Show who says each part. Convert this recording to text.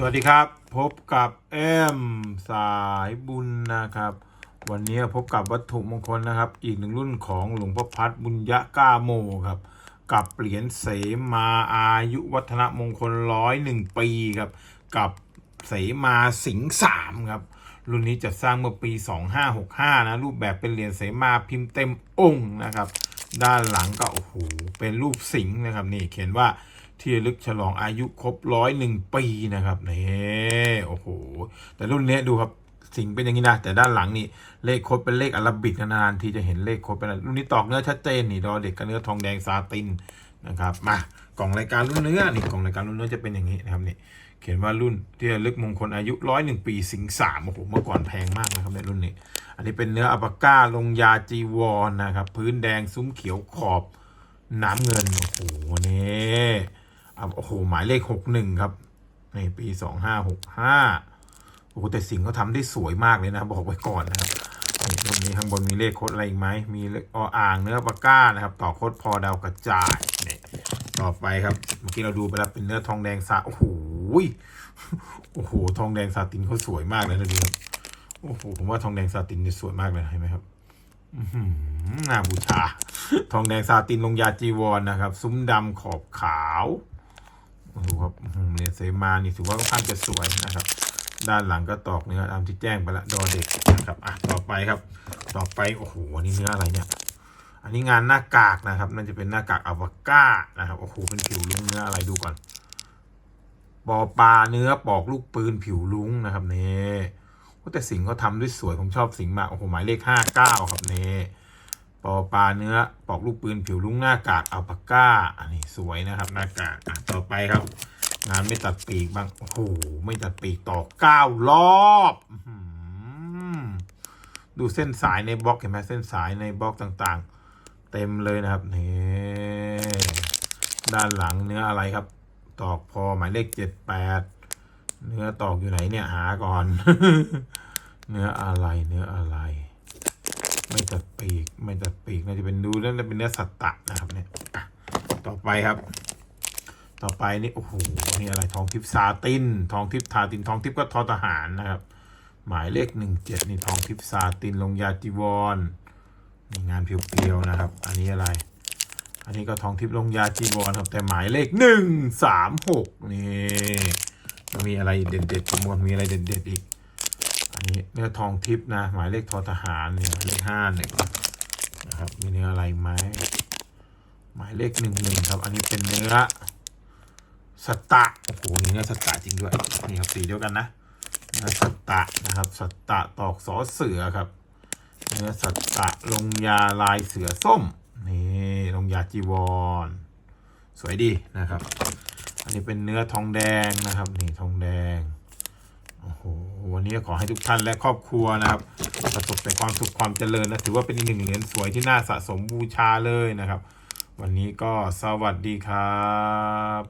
Speaker 1: สวัสดีครับ พบกับแอมสายบุญนะครับ วันนี้พบกับวัตถุมงคลนะครับ อีกหนึ่งรุ่นของหลวงพ่อพัดบุญยะก้าโมครับ กับเหรียญเสมาอายุวัฒนมงคลร้อยหนึ่งปีครับ กับเสมาสิงสามครับ รุ่นนี้จะสร้างเมื่อปี 2565 นะ รูปแบบเป็นเหรียญเสมาพิมพ์เต็มองค์นะครับ ด้านหลังก็โอ้โหเป็นรูปสิงห์นะครับนี่เขียนว่า ที่ลึกฉลองอายุครบร้อยหนึ่งปีนะครับนี่โอ้โห แต่รุ่นเนี้ยดูครับสิงเป็นอย่างนี้นะ แต่ด้านหลังนี่เลขคดเป็นเลขอาราบิกนานๆทีจะเห็นเลขคดเป็นอะไรรุ่นนี้ตอกเนื้อชัดเจนนี่ดอเด็กกับเนื้อทองแดงซาตินนะครับมากล่องรายการรุ่นเนื้อนี่กล่องรายการรุ่นเนื้อจะเป็นอย่างนี้นะครับนี่เขียนว่ารุ่นที่ลึกมงคลอายุร้อยหนึ่งปีสิงสามโอ้โหเมื่อก่อนแพงมากนะครับในรุ่นนี้ อันนี้เป็นเนื้ออัปาก้าลงยาจีวรนะครับ พื้นแดงซุ้มเขียวขอบน้ำเงินโอ้โหนี่ อะโอ้โหหมายเลขหกหนึ่งครับในปีสองห้าหกห้าโอ้โหแต่สิงห์เขาทำได้สวยมากเลยนะ บอกไว้ก่อนนะครับนี่รุ่นนี้ข้างบนมีเลขโคดอะไรอีกไหมมีเลขออ่างเนื้ออัปาก้านะครับ ต่อโคดพอดาวกระจายนี่ต่อไปครับ เมื่อกี้เราดูไปแล้วเป็นเนื้อทองแดงสาโอ้โหโอ้โห ทองแดงซาตินเขาสวยมากเลยนะดูครับโอ้โหผมว่าทองแดงซาตินนี่สวยมากเลยเห็นไหมครับอื้อหือน่าบูชา ทองแดงซาตินลงยาจีวรนะครับ ซุ้มดำขอบขาว โอ้โหครับเหรียญเสมานี่ถือว่าค่อนข้างจะสวยนะครับ ด้านหลังก็ตอกเนื้อตามที่แจ้งไปละดอเด็กนะครับอะต่อไปครับ ต่อไปโอ้โหอันนี้เนื้ออะไรเนี่ย อันนี้งานหน้ากากนะครับน่าจะเป็นหน้ากากอวก้านะครับโอ้โหเป็นผิวลุ้งเนื้ออะไรดูก่อนปอปลาเนื้อปอกลูกปืนผิวลุ้งนะครับเนี่แต่สิงเขาทำด้วยสวยผมชอบสิงมากโอ้โหหมายเลขห้าเก้าครับเนี่ ปอปลาเนื้อปอกลูกปืนผิวลุงหน้ากากอัลปาก้า อันนี้สวยนะครับหน้ากากอะต่อไปครับ งานไม่ตัดปีกบ้าง โอ้โห ไม่ตัดปีกต่อเก้ารอบดูเส้นสายในบล็อกเห็นไหมเส้นสายในบล็อกต่างๆ เต็มเลยนะครับนี่ด้านหลังเนื้ออะไรครับ ตอกพอหมายเลขเจ็ดแปดเนื้อตอกอยู่ไหนเนี่ยหาก่อน เนื้ออะไรเนื้ออะไร ไม่ตัดปีก ไม่ตัดปีกน่าจะเป็นดูแล้วน่าจะเป็นเนื้อสัตตะนะครับเนี่ยต่อไปครับ ต่อไปนี่โอ้โหนี่อะไรทองทิพซาตินทองทิพทาตินทองทิพก็ทอทหารนะครับ หมายเลขหนึ่งเจ็ดนี่ทองทิพซาตินลงยาจีวรนี่งานเพียวๆนะครับ อันนี้อะไร อันนี้ก็ทองทิพลงยาจีวรครับ แต่หมายเลขหนึ่งสามหกนี่มีอะไรเด็ดๆประมวลมีอะไรเด็ดๆอีก อันนี้เนื้อทองทิพย์นะ หมายเลขทอทหารเนี่ยเลขห้าหนึ่งนะครับมีเนื้ออะไรไหมหมายเลขหนึ่งหนึ่งครับ อันนี้เป็นเนื้อสตะโอ้โหมีเนื้อสตะจริงด้วยนี่ครับสีเดียวกันนะเนื้อสตะนะครับสตะตอกสอเสือครับเนื้อสัตตะลงยาลายเสือส้มนี่ลงยาจีวร สวยดีนะครับ อันนี้เป็นเนื้อทองแดงนะครับ นี่ทองแดง วันนี้ขอให้ทุกท่านและครอบครัวนะครับ ประสบแต่ความสุขความเจริญนะถือว่าเป็นอีกหนึ่งเหรียญสวยที่น่าสะสมบูชาเลยนะครับ วันนี้ก็สวัสดีครับ